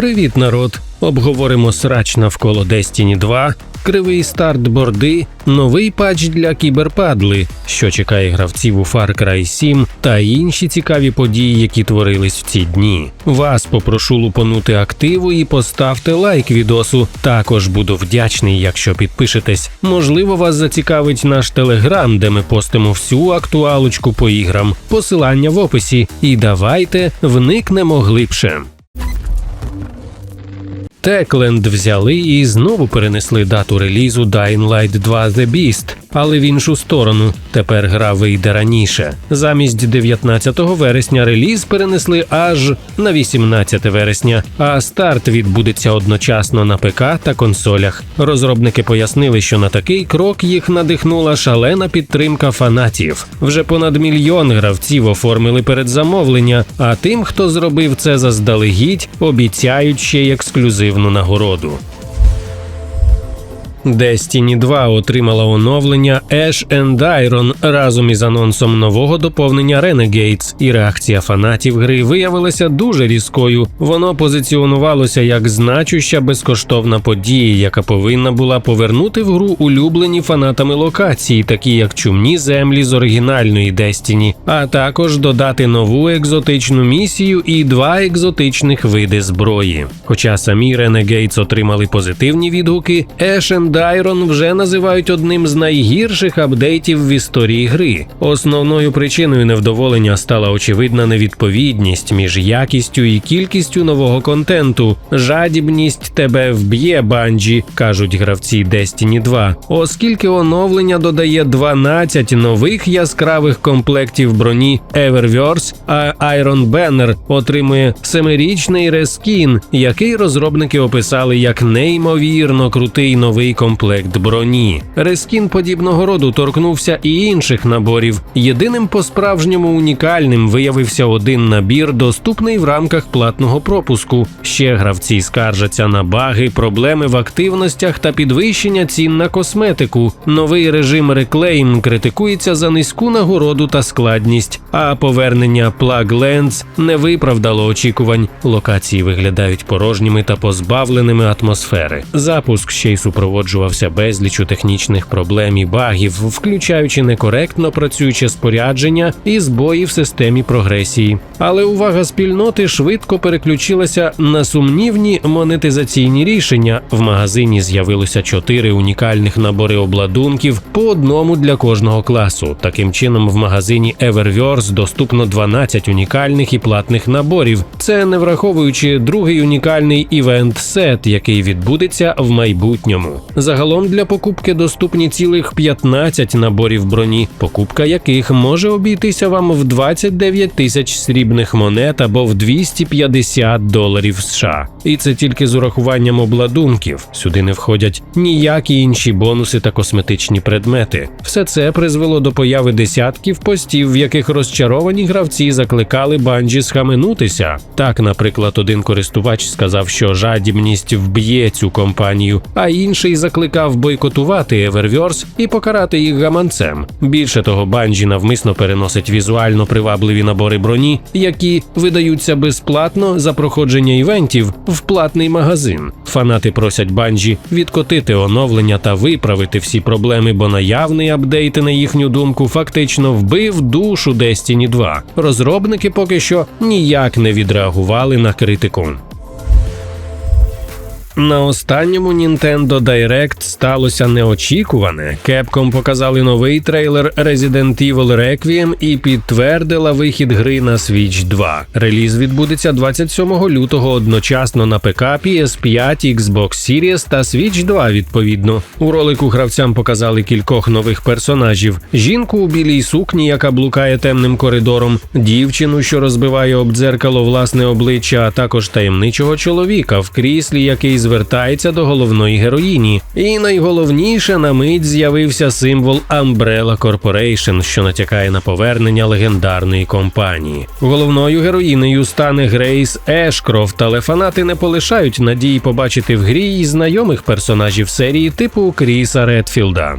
Привіт, народ! Обговоримо срач навколо Destiny 2, кривий старт борди, новий патч для кіберпадли, що чекає гравців у Far Cry 7 та інші цікаві події, які творились в ці дні. Вас попрошу лупанути активу і поставте лайк відосу. Також буду вдячний, якщо підпишетесь. Можливо, вас зацікавить наш телеграм, де ми постимо всю актуалочку по іграм. Посилання в описі. І давайте вникнемо глибше. Techland взяли і знову перенесли дату релізу Dying Light 2 The Beast, але в іншу сторону. Тепер гра вийде раніше. Замість 19 вересня реліз перенесли аж на 18 вересня, а старт відбудеться одночасно на ПК та консолях. Розробники пояснили, що на такий крок їх надихнула шалена підтримка фанатів. Вже понад мільйон гравців оформили передзамовлення, а тим, хто зробив це заздалегідь, обіцяють ще й ексклюзивну нагороду. Destiny 2 отримала оновлення Ash and Iron разом із анонсом нового доповнення Renegades, і реакція фанатів гри виявилася дуже різкою. Воно позиціонувалося як значуща безкоштовна подія, яка повинна була повернути в гру улюблені фанатами локації, такі як чумні землі з оригінальної Destiny, а також додати нову екзотичну місію і два екзотичних види зброї. Хоча самі Renegades отримали позитивні відгуки, Ash and Iron вже називають одним з найгірших апдейтів в історії гри. Основною причиною невдоволення стала очевидна невідповідність між якістю і кількістю нового контенту. Жадібність тебе вб'є банджі, кажуть гравці Destiny 2, оскільки оновлення додає 12 нових яскравих комплектів броні Eververse, а Iron Banner отримує семирічний рескін, який розробники описали як неймовірно крутий новий комплект броні. Рескін подібного роду торкнувся і інших наборів. Єдиним по-справжньому унікальним виявився один набір, доступний в рамках платного пропуску. Ще гравці скаржаться на баги, проблеми в активностях та підвищення цін на косметику. Новий режим реклейм критикується за низьку нагороду та складність, а повернення Plug Lens не виправдало очікувань. Локації виглядають порожніми та позбавленими атмосфери. Запуск ще й супроводжувався безлічу технічних проблем і багів, включаючи некоректно працююче спорядження і збої в системі прогресії. Але увага спільноти швидко переключилася на сумнівні монетизаційні рішення. В магазині з'явилося чотири унікальних набори обладунків по одному для кожного класу. Таким чином, в магазині Eververse доступно 12 унікальних і платних наборів. Це не враховуючи другий унікальний івент сет, який відбудеться в майбутньому. Загалом для покупки доступні цілих 15 наборів броні, покупка яких може обійтися вам в 29 тисяч срібних монет або в 250 доларів США. І це тільки з урахуванням обладунків. Сюди не входять ніякі інші бонуси та косметичні предмети. Все це призвело до появи десятків постів, в яких розчаровані гравці закликали банджі схаменутися. Так, наприклад, один користувач сказав, що жадібність вб'є цю компанію, а інший закликав бойкотувати Eververse і покарати їх гаманцем. Більше того, банджі навмисно переносить візуально привабливі набори броні, які видаються безплатно за проходження івентів в платний магазин. Фанати просять банджі відкотити оновлення та виправити всі проблеми, бо наявний апдейт, на їхню думку, фактично вбив душу Destiny 2. Розробники поки що ніяк не відреагували на критику. На останньому Nintendo Direct сталося неочікуване. Capcom показали новий трейлер Resident Evil Requiem і підтвердила вихід гри на Switch 2. Реліз відбудеться 27 лютого одночасно на ПК, PS5, Xbox Series та Switch 2 відповідно. У ролику гравцям показали кількох нових персонажів: жінку у білій сукні, яка блукає темним коридором, дівчину, що розбиває об дзеркало власне обличчя, а також таємничого чоловіка в кріслі, який звертається до головної героїні. І найголовніше на мить з'явився символ Umbrella Corporation, що натякає на повернення легендарної компанії. Головною героїнею стане Грейс Ешкрофт, але фанати не полишають надії побачити в грі і знайомих персонажів серії типу Кріса Редфілда.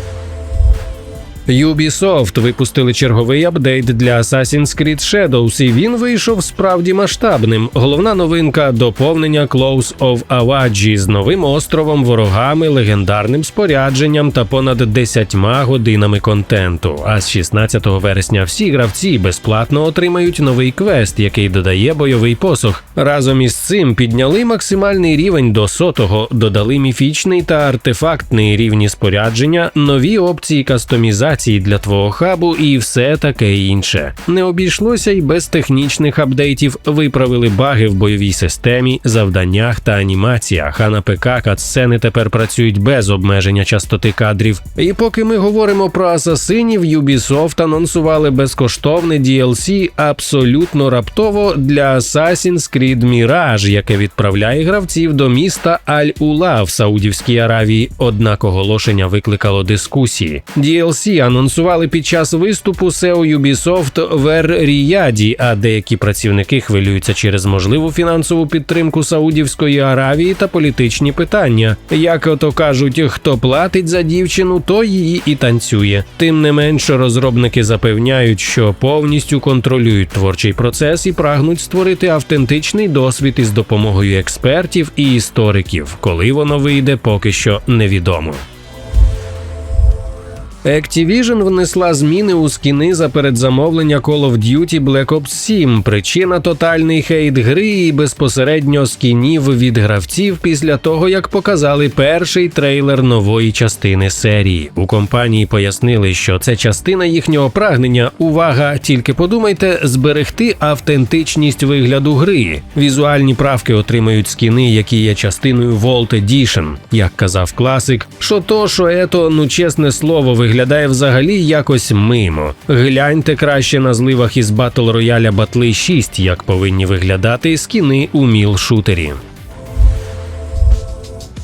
Ubisoft випустили черговий апдейт для Assassin's Creed Shadows, і він вийшов справді масштабним. Головна новинка доповнення Close of Awaji з новим островом, ворогами, легендарним спорядженням та понад 10 годинами контенту. А з 16 вересня всі гравці безплатно отримають новий квест, який додає бойовий посох. Разом із цим підняли максимальний рівень до сотого, додали міфічний та артефактний рівні спорядження, нові опції кастомізації для твого хабу і все таке інше. Не обійшлося й без технічних апдейтів. Виправили баги в бойовій системі, завданнях та анімаціях. А на ПК катсцени тепер працюють без обмеження частоти кадрів. І поки ми говоримо про асасинів, Ubisoft анонсували безкоштовне DLC абсолютно раптово для Assassin's Creed Mirage, яке відправляє гравців до міста Аль-Ула в Саудівській Аравії. Однак оголошення викликало дискусії. DLC анонсували під час виступу SEO Ubisoft в Ер-Ріяді, а деякі працівники хвилюються через можливу фінансову підтримку Саудівської Аравії та політичні питання. Як ото кажуть, хто платить за дівчину, то її і танцює. Тим не менше, розробники запевняють, що повністю контролюють творчий процес і прагнуть створити автентичний досвід із допомогою експертів і істориків. Коли воно вийде, поки що невідомо. Activision внесла зміни у скіни за передзамовлення Call of Duty Black Ops 7. Причина тотальний хейт гри і безпосередньо скінів від гравців після того, як показали перший трейлер нової частини серії. У компанії пояснили, що це частина їхнього прагнення. Увага, тільки подумайте, зберегти автентичність вигляду гри. Візуальні правки отримають скіни, які є частиною Vault Edition. Як казав класик, що то, що ето, ну чесне слово, виглядає взагалі якось мимо. Гляньте краще на зливах із Battle Royale Батли 6, як повинні виглядати скіни у міл-шутері.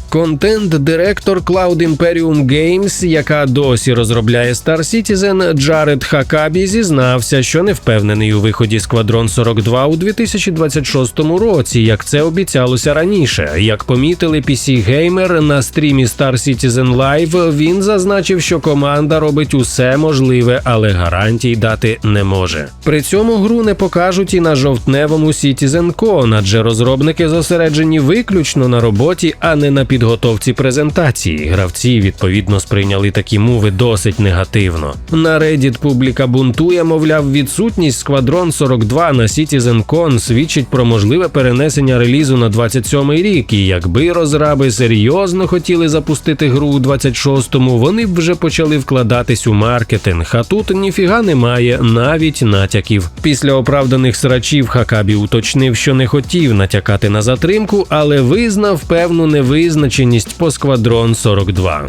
Контент-директор Cloud Imperium Games, яка досі розробляє Star Citizen, Джаред Хакабі зізнався, що не впевнений у виході Squadron 42 у 2026 році, як це обіцялося раніше. Як помітили PC Gamer на стрімі Star Citizen Live, він зазначив, що команда робить усе можливе, але гарантій дати не може. При цьому гру не покажуть і на жовтневому CitizenCon, адже розробники зосереджені виключно на роботі, а не на підготовці підготовці презентації. Гравці відповідно сприйняли такі мови досить негативно. На Reddit публіка бунтує, мовляв, відсутність Squadron 42 на CitizenCon свідчить про можливе перенесення релізу на 27-й рік. І якби розраби серйозно хотіли запустити гру у 26-му, вони б вже почали вкладатись у маркетинг. А тут ніфіга немає, навіть натяків. Після оправданих срачів Хакабі уточнив, що не хотів натякати на затримку, але визнав певну невизначеність по Сквадрон 42.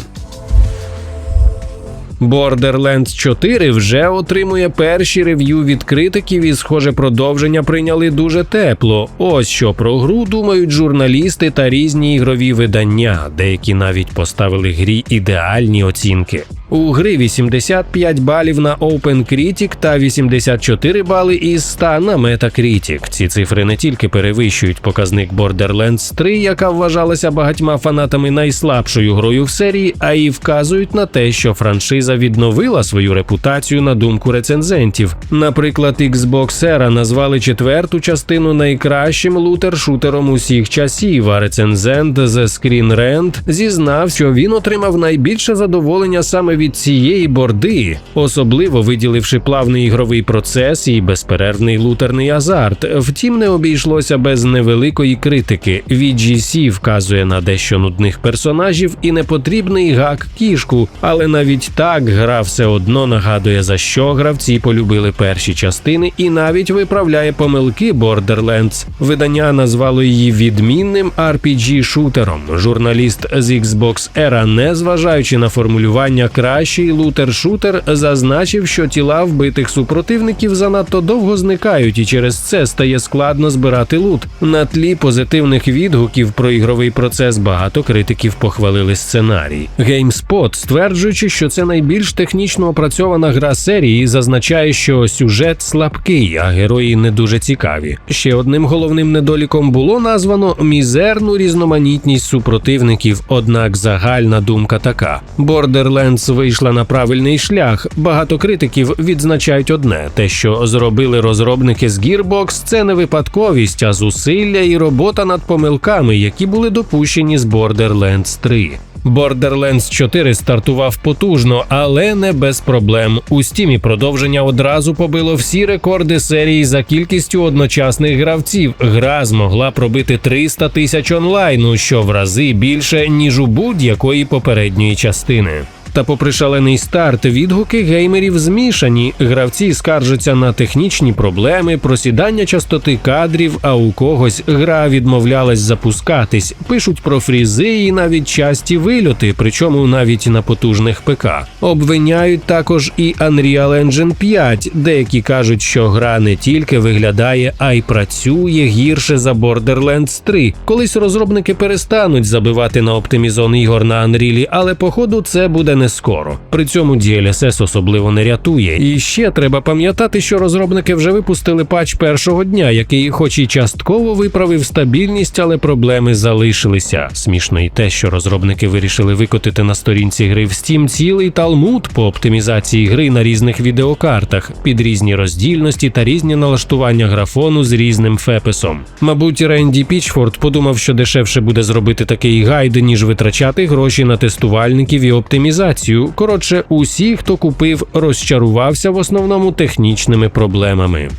Borderlands 4 вже отримує перші рев'ю від критиків, і схоже, продовження прийняли дуже тепло. Ось що про гру думають журналісти та різні ігрові видання, деякі навіть поставили грі ідеальні оцінки. У гри 85 балів на OpenCritic та 84 бали із 100 на Metacritic. Ці цифри не тільки перевищують показник Borderlands 3, яка вважалася багатьма фанатами найслабшою грою в серії, а й вказують на те, що франшиза відновила свою репутацію на думку рецензентів. Наприклад, Xbox Era назвали четверту частину найкращим лутер-шутером усіх часів. А рецензент The Screen Rant зізнав, що він отримав найбільше задоволення саме від цієї борди, особливо виділивши плавний ігровий процес і безперервний лутерний азарт. Втім, не обійшлося без невеликої критики. VGC вказує на дещо нудних персонажів і непотрібний гак кішку, але навіть так гра все одно нагадує за що гравці полюбили перші частини і навіть виправляє помилки Borderlands. Видання назвало її відмінним RPG-шутером. Журналіст з Xbox Era, незважаючи на формулювання кращий лутер-шутер, зазначив, що тіла вбитих супротивників занадто довго зникають, і через це стає складно збирати лут. На тлі позитивних відгуків про ігровий процес багато критиків похвалили сценарій. GameSpot, стверджуючи, що це найбільш технічно опрацьована гра серії, зазначає, що сюжет слабкий, а герої не дуже цікаві. Ще одним головним недоліком було названо мізерну різноманітність супротивників. Однак загальна думка така: Borderlands вийшла на правильний шлях. Багато критиків відзначають одне: те, що зробили розробники з Gearbox, це не випадковість, а зусилля і робота над помилками, які були допущені з Borderlands 3. Borderlands 4 стартував потужно, але не без проблем. У стімі продовження одразу побило всі рекорди серії за кількістю одночасних гравців. Гра змогла пробити 300 тисяч онлайну, що в рази більше ніж у будь-якої попередньої частини. Та, попри шалений старт, відгуки геймерів змішані. Гравці скаржаться на технічні проблеми, просідання частоти кадрів, а у когось гра відмовлялась запускатись. Пишуть про фрізи і навіть часті вильоти, причому навіть на потужних ПК. Обвиняють також і Unreal Engine 5. Деякі кажуть, що гра не тільки виглядає, а й працює гірше за Borderlands 3. Колись розробники перестануть забивати на оптимізон ігор на Unreal, але походу це буде не скоро. При цьому DLSS особливо не рятує. І ще треба пам'ятати, що розробники вже випустили патч першого дня, який, хоч і частково виправив стабільність, але проблеми залишилися. Смішно і те, що розробники вирішили викотити на сторінці гри в Steam цілий талмуд по оптимізації гри на різних відеокартах під різні роздільності та різні налаштування графону з різним фепесом. Мабуть, Ренді Пічфорд подумав, що дешевше буде зробити такий гайд, ніж витрачати гроші на тестувальників і оптимізацію. Коротше, усі, хто купив, розчарувався в основному технічними проблемами.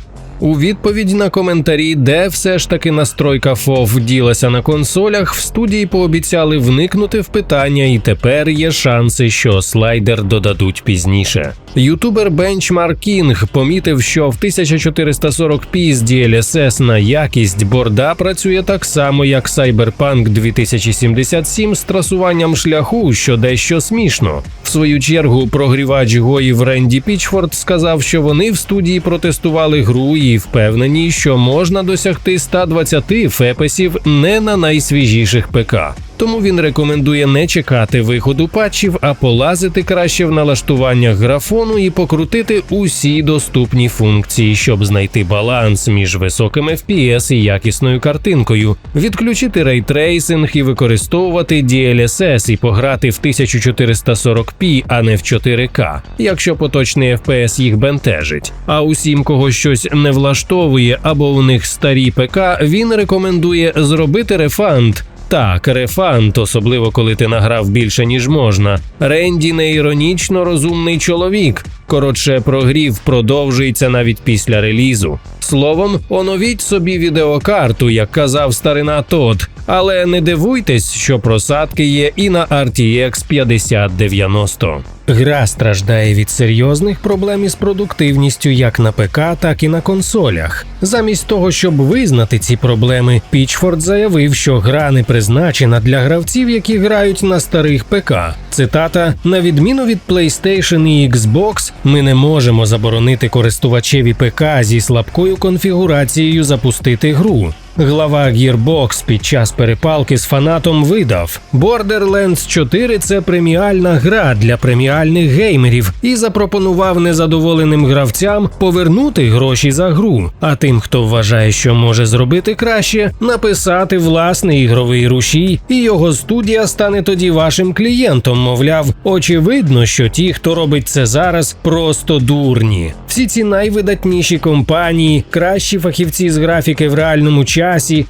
У відповідь на коментарі, де все ж таки настройка FOV ділася на консолях, в студії пообіцяли вникнути в питання, і тепер є шанси, що слайдер додадуть пізніше. Ютубер Benchmark King помітив, що в 1440p з DLSS на якість борда працює так само, як Cyberpunk 2077 з трасуванням шляху, що дещо смішно. Свою чергу прогрівач гоїв Ренді Пічфорд сказав, що вони в студії протестували гру і впевнені, що можна досягти 120 фепесів не на найсвіжіших ПК. Тому він рекомендує не чекати виходу патчів, а полазити краще в налаштуваннях графону і покрутити усі доступні функції, щоб знайти баланс між високим FPS і якісною картинкою, відключити рейтрейсинг і використовувати DLSS і пограти в 1440p, а не в 4К, якщо поточний FPS їх бентежить. А усім, кого щось не влаштовує або у них старі ПК, він рекомендує зробити рефанд. Так, рефант, особливо коли ти награв більше ніж можна. Ренді не іронічно розумний чоловік. Коротше, прогрів продовжується навіть після релізу. Словом, оновіть собі відеокарту, як казав старина Тод. Але не дивуйтесь, що просадки є і на RTX 5090. Гра страждає від серйозних проблем із продуктивністю як на ПК, так і на консолях. Замість того, щоб визнати ці проблеми, Пічфорд заявив, що гра не призначена для гравців, які грають на старих ПК. Цитата: на відміну від PlayStation і Xbox, ми не можемо заборонити користувачеві ПК зі слабкою конфігурацією запустити гру. Глава Gearbox під час перепалки з фанатом видав: Borderlands 4 це преміальна гра для преміальних геймерів і запропонував незадоволеним гравцям повернути гроші за гру. А тим, хто вважає, що може зробити краще, написати власний ігровий рушій, і його студія стане тоді вашим клієнтом. Мовляв, очевидно, що ті, хто робить це зараз, просто дурні. Всі ці найвидатніші компанії, кращі фахівці з графіки в реальному часі,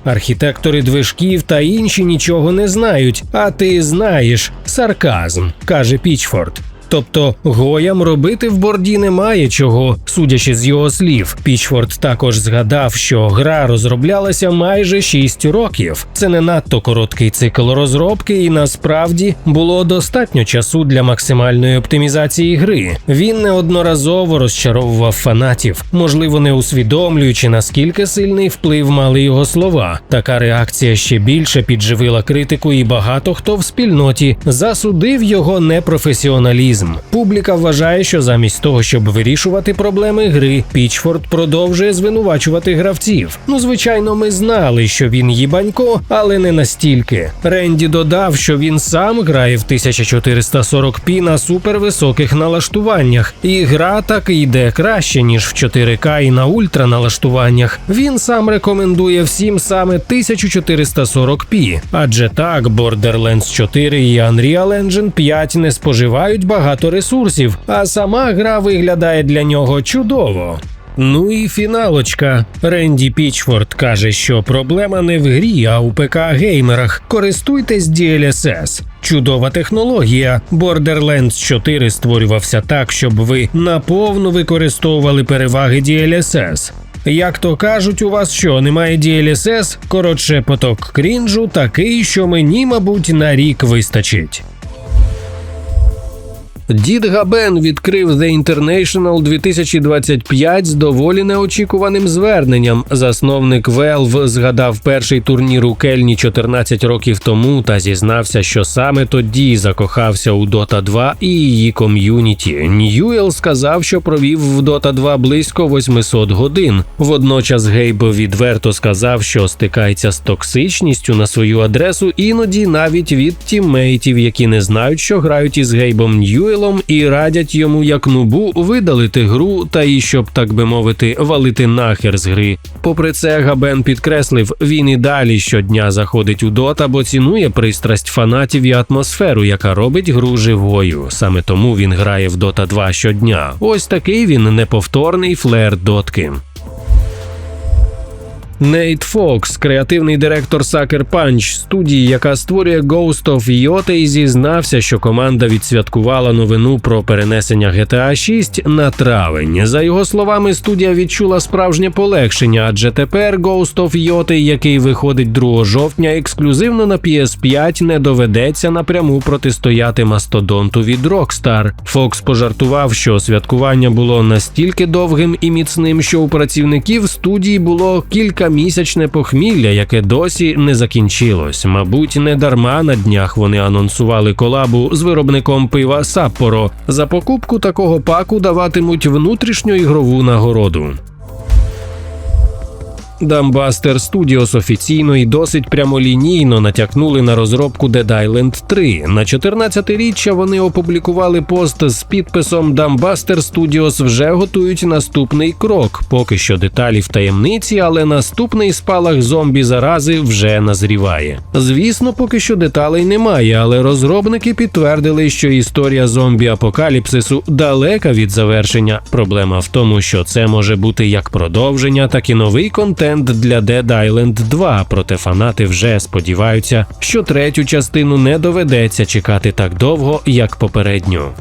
архітектори движків та інші нічого не знають. А ти знаєш сарказм, каже Пічфорд. Тобто гоям робити в борді немає чого, судячи з його слів. Пічфорд також згадав, що гра розроблялася майже 6 років. Це не надто короткий цикл розробки, і насправді було достатньо часу для максимальної оптимізації гри. Він неодноразово розчаровував фанатів, можливо, не усвідомлюючи наскільки сильний вплив мали його слова. Така реакція ще більше підживила критику, і багато хто в спільноті засудив його непрофесіоналізм. Публіка вважає, що замість того, щоб вирішувати проблеми гри, Пічфорд продовжує звинувачувати гравців. Ну, звичайно, ми знали, що він їбанько, але не настільки. Ренді додав, що він сам грає в 1440p на супервисоких налаштуваннях, і гра так йде краще ніж в 4К і на ультраналаштуваннях. Він сам рекомендує всім саме 1440p, адже так Borderlands 4 і Unreal Engine 5 не споживають багато ресурсів, а сама гра виглядає для нього чудово. Ну і фіналочка. Ренді Пічфорд каже, що проблема не в грі, а у ПК геймерах. Користуйтесь DLSS. Чудова технологія. Borderlands 4 створювався так, щоб ви наповну використовували переваги DLSS. Як то кажуть, у вас що немає DLSS? Коротше, поток крінжу такий, що мені, мабуть, на рік вистачить. Дід Габен відкрив The International 2025 з доволі неочікуваним зверненням. Засновник Valve згадав перший турнір у Кельні 14 років тому та зізнався, що саме тоді закохався у Dota 2 і її ком'юніті. Ньюел сказав, що провів в Dota 2 близько 800 годин. Водночас Гейб відверто сказав, що стикається з токсичністю на свою адресу, іноді навіть від тіммейтів, які не знають, що грають із Гейбом Ньюелом і радять йому як нубу видалити гру та і щоб, так би мовити, валити нахер з гри. Попри це, Габен підкреслив, він і далі щодня заходить у дота, бо цінує пристрасть фанатів і атмосферу, яка робить гру живою. Саме тому він грає в Дота 2 щодня. Ось такий він неповторний флер дотки. Нейт Фокс, креативний директор Sucker Punch, студії, яка створює Ghost of Yotei, зізнався, що команда відсвяткувала новину про перенесення GTA 6 на травень. За його словами, студія відчула справжнє полегшення, адже тепер Ghost of Yotei, який виходить 2 жовтня, ексклюзивно на PS5, не доведеться напряму протистояти мастодонту від Rockstar. Фокс пожартував, що святкування було настільки довгим і міцним, що у працівників студії було кілька місячне похмілля, яке досі не закінчилось. Мабуть, не дарма на днях вони анонсували колабу з виробником пива Саппоро. За покупку такого паку даватимуть внутрішню ігрову нагороду. Dumbbuster Studios офіційно і досить прямолінійно натякнули на розробку Dead Island 3. На 14-річчя вони опублікували пост з підписом Dumbbuster Studios вже готують наступний крок. Поки що деталі в таємниці, але наступний спалах зомбі зарази вже назріває. Звісно, поки що деталей немає, але розробники підтвердили, що історія зомбі апокаліпсису далека від завершення. Проблема в тому, що це може бути як продовження, так і новий контент для Dead Island 2, проте фанати вже сподіваються, що третю частину не доведеться чекати так довго, як попередню.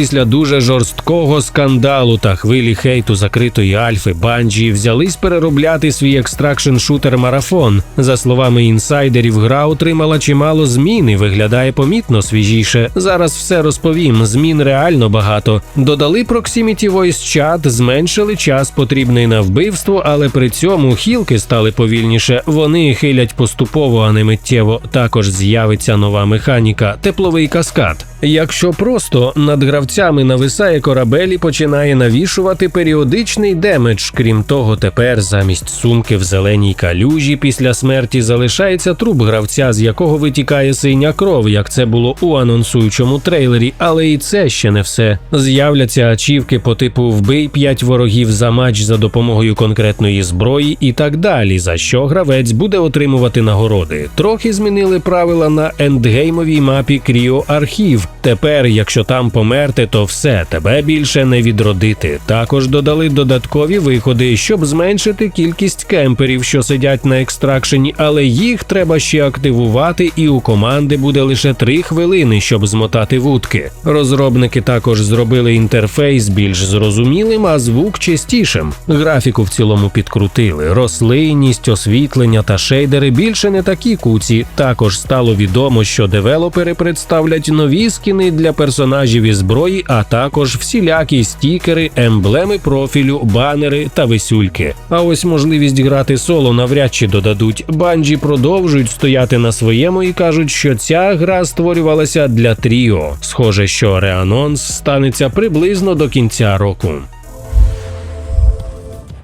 Після дуже жорсткого скандалу та хвилі хейту закритої альфи Банджі взялись переробляти свій екстракшн шутер марафон. За словами інсайдерів, гра отримала чимало змін і виглядає помітно свіжіше. Зараз все розповім. Змін реально багато. Додали Proximity Voice Chat, зменшили час потрібний на вбивство, але при цьому хілки стали повільніше. Вони хилять поступово, а не миттєво. Також з'явиться нова механіка тепловий каскад. Якщо просто над гравцями нависає корабель і починає навішувати періодичний демедж. Крім того, тепер замість сумки в зеленій калюжі після смерті залишається труп гравця, з якого витікає синя кров, як це було у анонсуючому трейлері, але і це ще не все. З'являться ачівки по типу вбий 5 ворогів за матч за допомогою конкретної зброї і так далі, за що гравець буде отримувати нагороди. Трохи змінили правила на ендгеймовій мапі Кріо Архів. Тепер, якщо там померти, то все тебе більше не відродити. Також додали додаткові виходи, щоб зменшити кількість кемперів, що сидять на екстракшені, але їх треба ще активувати, і у команди буде лише 3 хвилини, щоб змотати вудки. Розробники також зробили інтерфейс більш зрозумілим, а звук чистішим. Графіку в цілому підкрутили. Рослинність, освітлення та шейдери більше не такі куці. Також стало відомо, що девелопери представлять нові скіни для персонажів і зброї, а також всілякі стікери, емблеми профілю, банери та висюльки. А ось можливість грати соло навряд чи додадуть. Банджі продовжують стояти на своєму і кажуть, що ця гра створювалася для тріо. Схоже, що реанонс станеться приблизно до кінця року.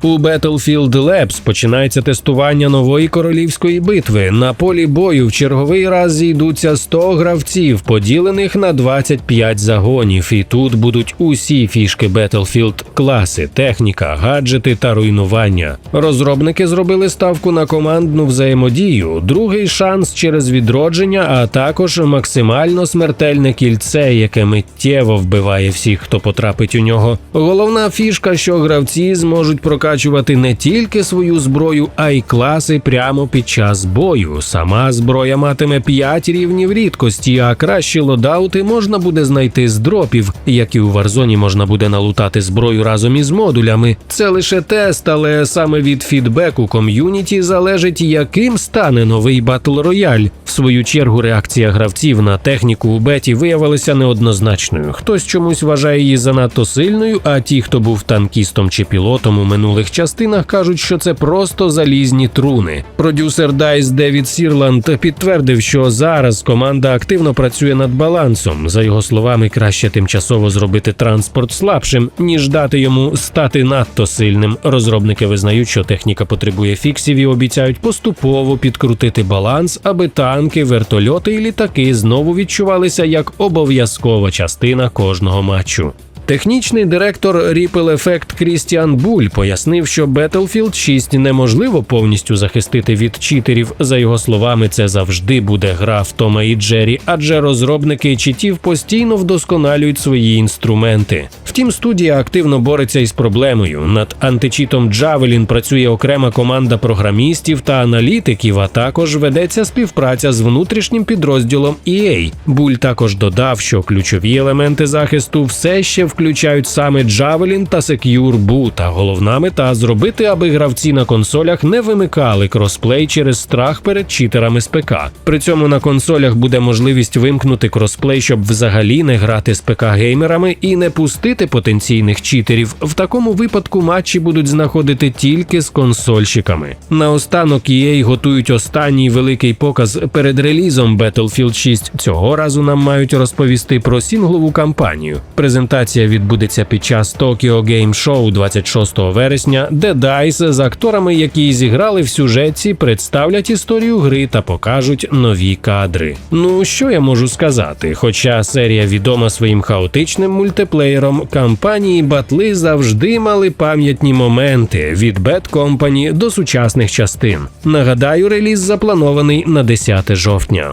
У Battlefield Labs починається тестування нової королівської битви. На полі бою в черговий раз зійдуться 100 гравців, поділених на 25 загонів. І тут будуть усі фішки Battlefield – класи, техніка, гаджети та руйнування. Розробники зробили ставку на командну взаємодію, другий шанс через відродження, а також максимально смертельне кільце, яке миттєво вбиває всіх, хто потрапить у нього. Головна фішка, що гравці зможуть прокачувати не тільки свою зброю, а й класи прямо під час бою. Сама зброя матиме 5 рівнів рідкості, а кращі лодаути можна буде знайти з дропів, як і у Warzone можна буде налутати зброю разом із модулями. Це лише тест, але саме від фідбеку ком'юніті залежить, яким стане новий батл рояль. В свою чергу реакція гравців на техніку у беті виявилася неоднозначною. Хтось чомусь вважає її занадто сильною, а ті, хто був танкістом чи пілотом у минулих частинах, кажуть, що це просто залізні труни. Продюсер DICE Девід Сірланд підтвердив, що зараз команда активно працює над балансом. За його словами, краще тимчасово зробити транспорт слабшим, ніж дати йому стати надто сильним. Розробники визнають, що техніка потребує фіксів і обіцяють поступово підкрутити баланс, аби танки, вертольоти і літаки знову відчувалися як обов'язкова частина кожного матчу. Технічний директор Ripple Effect Крістіан Буль пояснив, що Battlefield 6 неможливо повністю захистити від читерів. За його словами, це завжди буде гра в Тома і Джері, адже розробники читів постійно вдосконалюють свої інструменти. Втім, студія активно бореться із проблемою. Над античитом Javelin працює окрема команда програмістів та аналітиків, а також ведеться співпраця з внутрішнім підрозділом EA. Буль також додав, що ключові елементи захисту все ще включають саме Javelin та Secure Boot, а головна мета зробити, аби гравці на консолях не вимикали кросплей через страх перед читерами з ПК. При цьому на консолях буде можливість вимкнути кросплей, щоб взагалі не грати з ПК геймерами і не пустити потенційних читерів. В такому випадку матчі будуть знаходити тільки з консольщиками. Наостанок EA готують останній великий показ перед релізом Battlefield 6. Цього разу нам мають розповісти про сінглову кампанію. Презентація відбудеться під час Tokyo Game Show 26 вересня, де DICE з акторами, які зіграли в сюжетці, представлять історію гри та покажуть нові кадри. Ну що я можу сказати? Хоча серія відома своїм хаотичним мультиплеєром, кампанії батли завжди мали пам'ятні моменти від Bad Company до сучасних частин. Нагадаю, реліз запланований на 10 жовтня.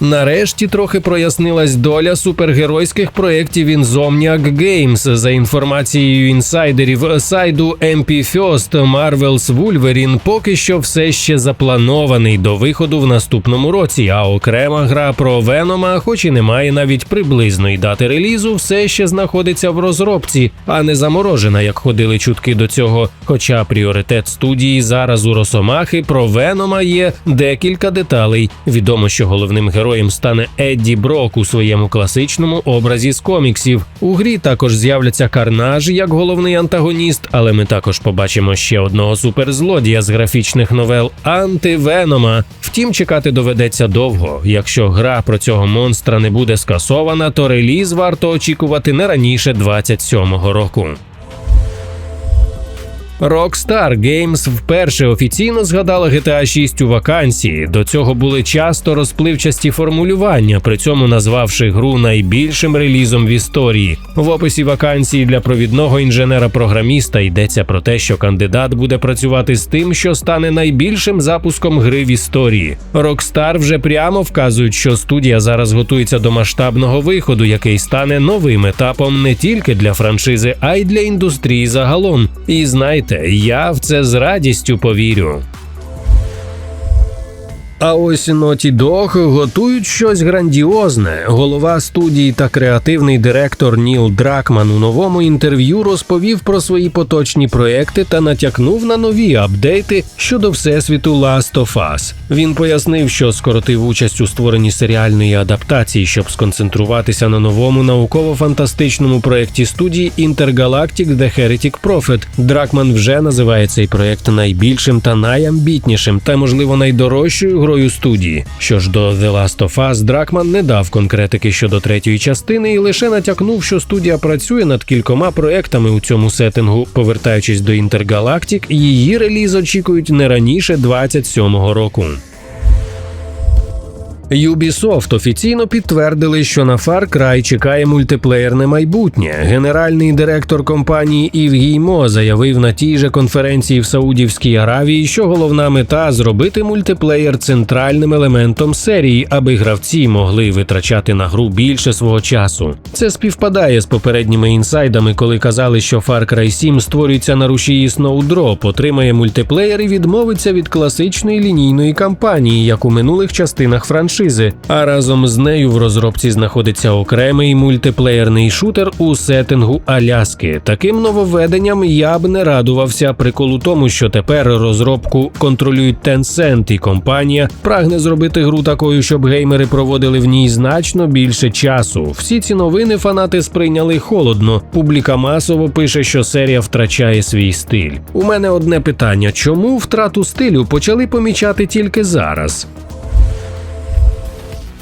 Нарешті трохи прояснилась доля супергеройських проєктів Insomniac Games. За інформацією інсайдерів сайду MP First, Marvel's Wolverine поки що все ще запланований до виходу в наступному році. А окрема гра про Венома, хоч і не має навіть приблизної дати релізу, все ще знаходиться в розробці, а не заморожена, як ходили чутки до цього. Хоча пріоритет студії зараз у Росомахи про Венома є декілька деталей. Відомо, що головним героєм героєм стане Едді Брок у своєму класичному образі з коміксів. У грі також з'являться Карнаж як головний антагоніст, але ми також побачимо ще одного суперзлодія з графічних новел Антивенома. Втім, чекати доведеться довго. Якщо гра про цього монстра не буде скасована, то реліз варто очікувати не раніше 27-го року. Rockstar Games вперше офіційно згадала GTA 6 у вакансії. До цього були часто розпливчасті формулювання, при цьому назвавши гру найбільшим релізом в історії. В описі вакансії для провідного інженера-програміста йдеться про те, що кандидат буде працювати з тим, що стане найбільшим запуском гри в історії. Rockstar вже прямо вказують, що студія зараз готується до масштабного виходу, який стане новим етапом не тільки для франшизи, а й для індустрії загалом. І знайте, я в це з радістю повірю. А ось Naughty Dog готують щось грандіозне. Голова студії та креативний директор Ніл Дракман у новому інтерв'ю розповів про свої поточні проекти та натякнув на нові апдейти щодо всесвіту Last of Us. Він пояснив, що скоротив участь у створенні серіальної адаптації, щоб сконцентруватися на новому науково-фантастичному проєкті студії Intergalactic The Heretic Prophet. Дракман вже називає цей проєкт найбільшим та найамбітнішим, та можливо найдорожчою грою студії. Що ж до The Last of Us, Дракман не дав конкретики щодо третьої частини і лише натякнув, що студія працює над кількома проектами у цьому сеттингу. Повертаючись до Інтергалактик, її реліз очікують не раніше 27-го року. Ubisoft офіційно підтвердили, що на Far Cry чекає мультиплеєрне майбутнє. Генеральний директор компанії Ів Гіймо заявив на тій же конференції в Саудівській Аравії, що головна мета зробити мультиплеєр центральним елементом серії, аби гравці могли витрачати на гру більше свого часу. Це співпадає з попередніми інсайдами, коли казали, що Far Cry 7 створюється на рушії Snowdrop, отримає мультиплеєр і відмовиться від класичної лінійної кампанії, як у минулих частинах франшизи франшизи, а разом з нею в розробці знаходиться окремий мультиплеєрний шутер у сеттингу Аляски. Таким нововведенням я б не радувався приколу тому, що тепер розробку контролюють Tencent і компанія прагне зробити гру такою, щоб геймери проводили в ній значно більше часу. Всі ці новини фанати сприйняли холодно. Публіка масово пише, що серія втрачає свій стиль. У мене одне питання: чому втрату стилю почали помічати тільки зараз?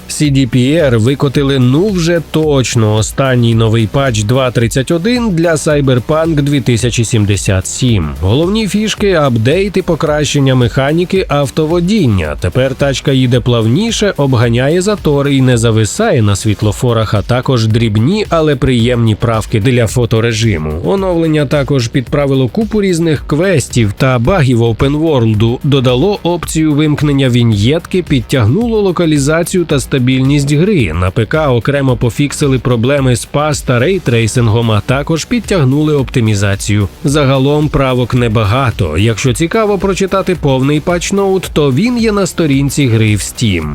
CDPR викотили ну вже точно останній новий патч 2.31 для Cyberpunk 2077. Головні фішки, апдейти, покращення механіки автоводіння. Тепер тачка їде плавніше, обганяє затори і не зависає на світлофорах, а також дрібні, але приємні правки для фоторежиму. Оновлення також підправило купу різних квестів та багів опенворлду, додало опцію вимкнення віньєтки, підтягнуло локалізацію та стабільність стабільність гри. На ПК окремо пофіксили проблеми з пас та рейтрейсингом, а також підтягнули оптимізацію. Загалом правок небагато. Якщо цікаво прочитати повний патчноут, то він є на сторінці гри в Steam.